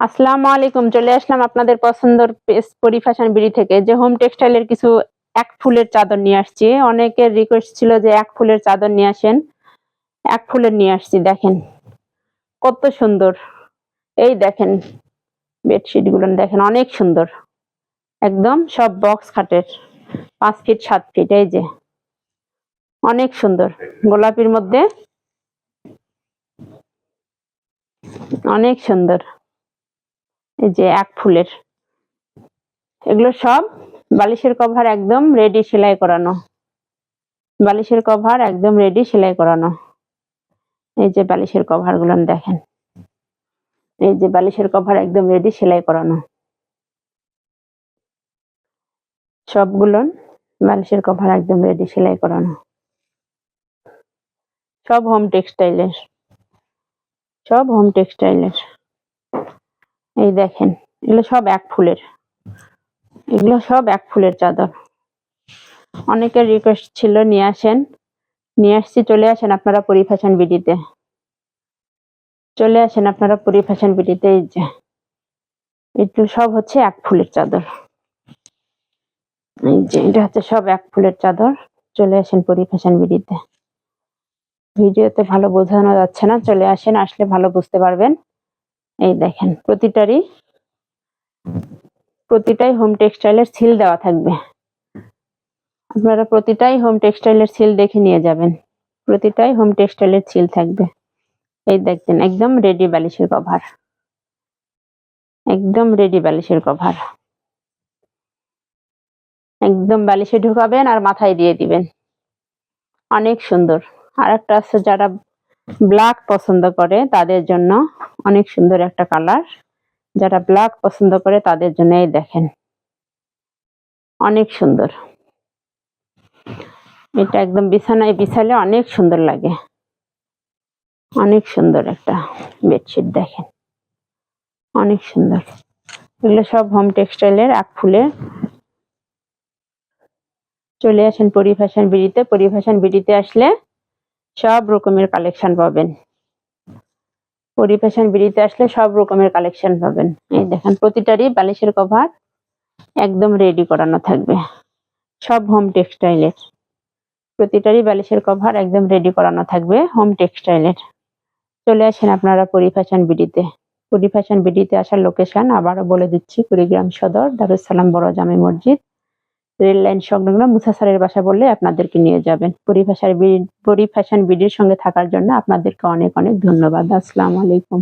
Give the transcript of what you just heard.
আসসালামু আলাইকুম, চলে আসলাম আপনাদের পছন্দের পেস পরিফ্যাশন বিড়ি থেকে, যে হোম টেক্সটাইলের কিছু এক ফুলের চাদর নিয়ে আসছি। অনেকের রিকোয়েস্ট ছিল যে এক ফুলের চাদর নিয়ে আসেন, এক ফুলের নিয়ে আসছি, দেখেন। কত সুন্দর। এই দেখেন বেডশিটগুলো দেখেন, অনেক সুন্দর। একদম সব বক্স খাটের, পাঁচ ফিট সাত ফিট এই যে। অনেক সুন্দর। গোলাপির মধ্যে অনেক সুন্দর। এই যে এক ফুলের। এগুলো সব বালিশের কভার একদম রেডি সেলাই করানো। বালিশের কভার একদম রেডি সেলাই করানো। এই যে বালিশের কভারগুলো দেখেন। এই যে বালিশের কভার একদম রেডি সেলাই করানো। সবগুলো বালিশের কভার একদম রেডি সেলাই করানো। সব হোম টেক্সটাইলের সব হোম টেক্সটাইলের এই দেখেন, এগুলো সব এক ফুলের। এগুলো সব এক ফুলের চাদর। অনেকের রিকোয়েস্ট ছিল নিয়ে আসেন। নিয়ে আসছি, চলে আসেন আপনারা পরিফ্যাশন বিডিতে চলে আসেন আপনারা পরিফ্যাশন বিডিতে এই যে। এগুলো সব হচ্ছে এক ফুলের চাদর। এই যে, এটা হচ্ছে সব এক ফুলের চাদর। চলে আসেন পরিফ্যাশন বিডিতে ভিডিওতে ভালো বোঝানো যাচ্ছে না, চলে আসেন, আসলে ভালো বুঝতে পারবেন। এই দেখেন, প্রতিটারই, প্রতিটাই হোম টেক্সটাইলের সিল দেওয়া থাকবে। আপনারা প্রতিটাই হোম টেক্সটাইলের সিল দেখে নিয়ে যাবেন। প্রতিটাই হোম টেক্সটাইলের সিল থাকবে। এই দেখবেন একদম রেডি বালিশের কভার একদম রেডি বালিশের কভার একদম বালিশে ঢুকাবেন আর মাথায় দিয়ে দিবেন। অনেক সুন্দর। আর একটা আছে যারা ব্ল্যাক পছন্দ করে, তাদের জন্য অনেক সুন্দর একটা কালার যারা ব্ল্যাক পছন্দ করে, তাদের জন্য এই দেখেন। অনেক সুন্দর। এটা একদম বিছানায় বিছালে অনেক সুন্দর লাগে। অনেক সুন্দর একটা বেডশিট দেখেন। অনেক সুন্দর। এগুলো সব হোম টেক্সটাইলের এক ফুলে। চলে আসেন পরিফ্যাশন বিড়িতে। পরিফ্যাশন বিড়িতে আসলে সব রকমের কালেকশন পাবেন। পরিফ্যাশন বিড়িতে আসলে সব রকমের কালেকশন পাবেন। এই দেখেন, প্রতিটারই বালিশের কভার একদম রেডি করানো থাকবে। সব হোম টেক্সটাইলের প্রতিটারই বালিশের কভার একদম রেডি করানো থাকবে হোম টেক্সটাইলের চলে আসেন আপনারা পরিফ্যাশন বিডিতে। পরিফ্যাশন বিডিতে আসার লোকেশন আবারও বলে দিচ্ছি, কুড়িগ্রাম সদর দারুসালাম বড় জামে মসজিদ। রেল লাইন সংলগ্ন মুসাসারের বাসা বললে আপনাদেরকে নিয়ে যাবেন। পরিভাষার পরিফ্যাশন বিডির সঙ্গে থাকার জন্য আপনাদেরকে অনেক অনেক ধন্যবাদ। আসসালামু আলাইকুম।